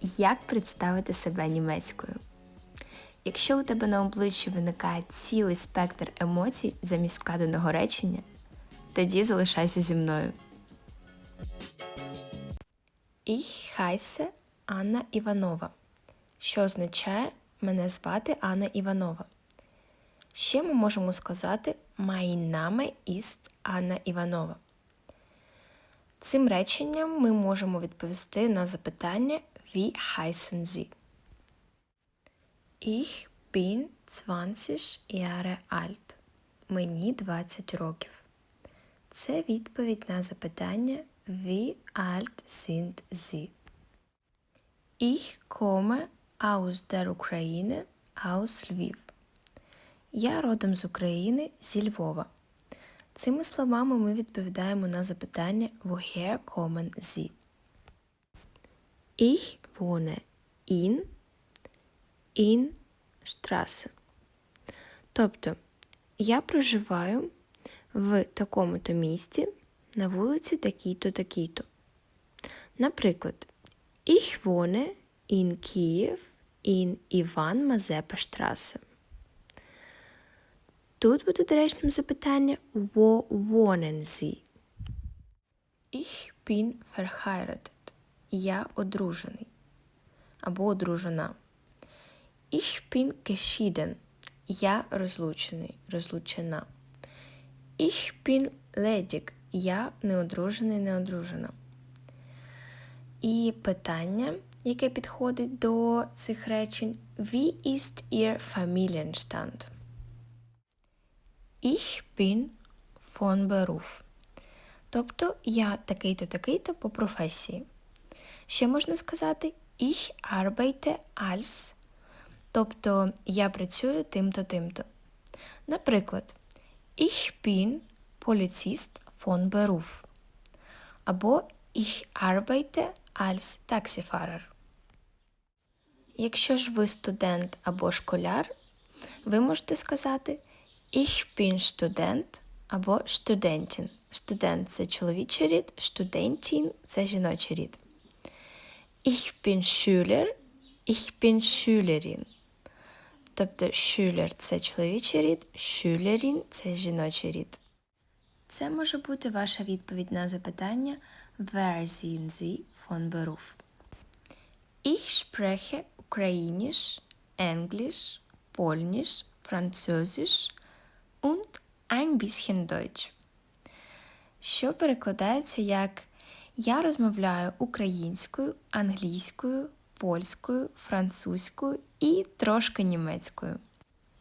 Як представити себе німецькою? Якщо у тебе на обличчі виникає цілий спектр емоцій замість складеного речення, тоді залишайся зі мною. Ich heiße Анна Іванова, що означає мене звати Анна Іванова. Ще ми можемо сказати Mein Name ist Анна Іванова. Цим реченням ми можемо відповісти на запитання Wie heißen Sie? Ich bin 20 Jahre alt. Мені 20 років. Це відповідь на запитання Wie alt sind Sie? Ich komme aus der Ukraine, aus Lviv. Я родом з України зі Львова. Цими словами ми відповідаємо на запитання Woher kommen Sie? Ich wohne in in Straße. Тобто я проживаю в такому-то місті на вулиці такій-то такій-то. Наприклад, Ich wohne in Kiev in Іван Мазепа Straße. Тут буде доречним запитання Wo wohnen Sie? Ich bin verheiratet. Я одружений. Або одружена. Ich bin geschieden. Я розлучений, розлучена. Ich bin ledig. Я неодружений, неодружена. І питання, яке підходить до цих речень, Wie ist Ihr Familienstand? Ich bin von Beruf. Тобто я такий-то, такий-то по професії. Ще можна сказати Ich arbeite als. Тобто я працюю тим-то, тим-то. Наприклад, Ich bin Polizist von Beruf. Або Ich arbeite als Taxifahrer. Якщо ж ви студент або школяр, ви можете сказати Ich bin Student або Studentin. Студент це чоловічий рід, Studentin – це жіночий рід. Ich bin Schüler, ich bin Schülerin. Тобто Schüler – це чоловічий рід, Schülerin – це жіночий рід. Це може бути ваша відповідь на запитання Wer sind Sie von Beruf? Ich spreche Ukrainisch, Englisch, Polnisch, Französisch und ein bisschen Deutsch. Що перекладається як Я розмовляю українською, англійською, польською, французькою і трошки німецькою.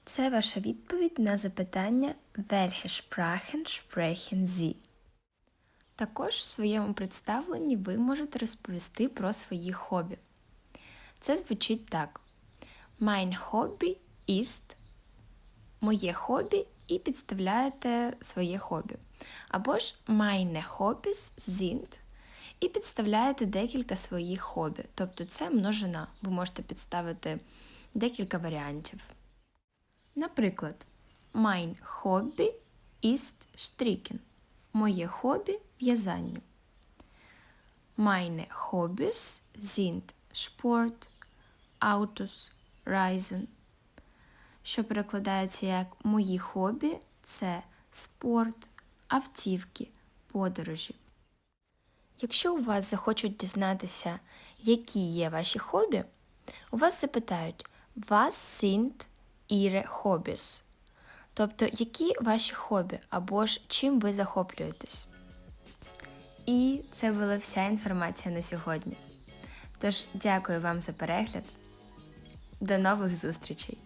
Це ваша відповідь на запитання Welche Sprachen sprechen Sie? Також в своєму представленні ви можете розповісти про свої хобі. Це звучить так: Mein Hobby ist моє хобі і підставляєте своє хобі. Або ж meine Hobbys sind і підставляєте декілька своїх хобі. Тобто це множина. Ви можете підставити декілька варіантів. Наприклад, mein Hobby ist stricken. Моє хобі в'язання. Meine Hobbys sind Sport, Autos, Reisen. Що перекладається як мої хобі це спорт, автівки, подорожі. Якщо у вас захочуть дізнатися, які є ваші хобі, у вас запитають Was sind Ihre Hobbys? Тобто, які ваші хобі або ж чим ви захоплюєтесь. І це була вся інформація на сьогодні. Тож, дякую вам за перегляд. До нових зустрічей!